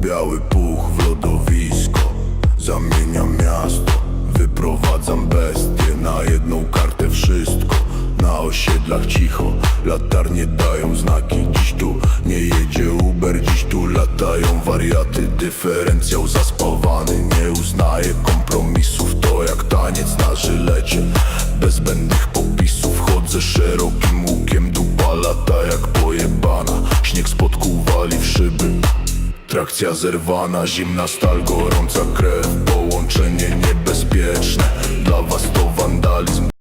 Biały puch w lodowisko. Zamieniam miasto Wyprowadzam bestie Na jedną kartę wszystko. Na osiedlach cicho Latarnie dają znaki. Dziś tu nie jedzie Uber Dziś tu latają wariaty. Dyferencjał zaspawany Nie uznaję kompromisów. To jak taniec na żylecie. Bez zbędnych popisów Chodzę szerokim łukiem. Dupa lata jak pojebana. Śnieg spod kół wali w szyby. Trakcja zerwana, zimna stal, gorąca krew